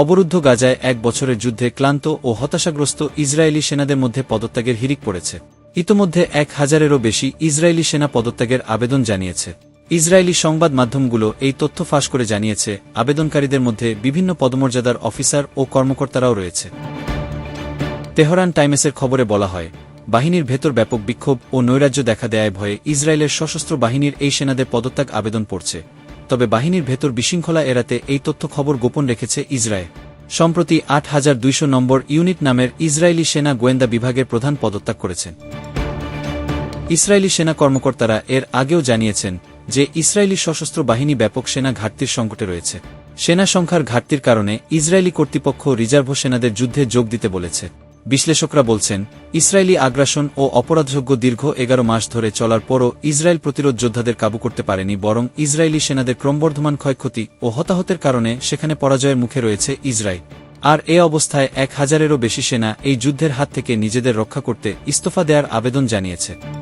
অবরুদ্ধ গাজায় এক বছরের যুদ্ধে ক্লান্ত ও হতাশাগ্রস্ত ইসরায়েলি সেনাদের মধ্যে পদত্যাগের হিরিক পড়েছে। ইতোমধ্যে এক হাজারেরও বেশি ইসরায়েলি সেনা পদত্যাগের আবেদন জানিয়েছে। ইসরায়েলি সংবাদ মাধ্যমগুলো এই তথ্য ফাঁস করে জানিয়েছে। আবেদনকারীদের মধ্যে বিভিন্ন পদমর্যাদার অফিসার ও কর্মকর্তারাও রয়েছে। তেহরান টাইমসের খবরে বলা হয়, বাহিনীর ভেতর ব্যাপক বিক্ষোভ ও নৈরাজ্য দেখা দেয় ভয়ে ইসরায়েলের সশস্ত্র বাহিনীর এই সেনাদের পদত্যাগ আবেদন পড়ছে। তবে বাহিনীর ভেতর বিশৃঙ্খলা এড়াতে এই তথ্য খবর গোপন রেখেছে ইসরায়েল। সম্প্রতি আট হাজার দুইশো নম্বর ইউনিট নামের ইসরায়েলি সেনা গোয়েন্দা বিভাগের প্রধান পদত্যাগ করেছেন। ইসরায়েলি সেনা কর্মকর্তারা এর আগেও জানিয়েছেন যে ইসরায়েলি সশস্ত্র বাহিনী ব্যাপক সেনা ঘাটতির সংকটে রয়েছে। সেনা সংখ্যার ঘাটতির কারণে ইসরায়েলি কর্তৃপক্ষ রিজার্ভ সেনাদের যুদ্ধে যোগ দিতে বলেছে। বিশ্লেষকরা বলছেন, ইসরায়েলি আগ্রাসন ও অপরাধযোগ্য দীর্ঘ এগারো মাস ধরে চলার পরও ইসরায়েল প্রতিরোধ যোদ্ধাদের কাবু করতে পারেনি, বরং ইসরায়েলি সেনাদের ক্রমবর্ধমান ক্ষয়ক্ষতি ও হতাহতের কারণে সেখানে পরাজয়ের মুখে রয়েছে ইসরায়েল। আর এ অবস্থায় এক হাজারেরও বেশি সেনা এই যুদ্ধের হাত থেকে নিজেদের রক্ষা করতে ইস্তফা দেওয়ার আবেদন জানিয়েছে।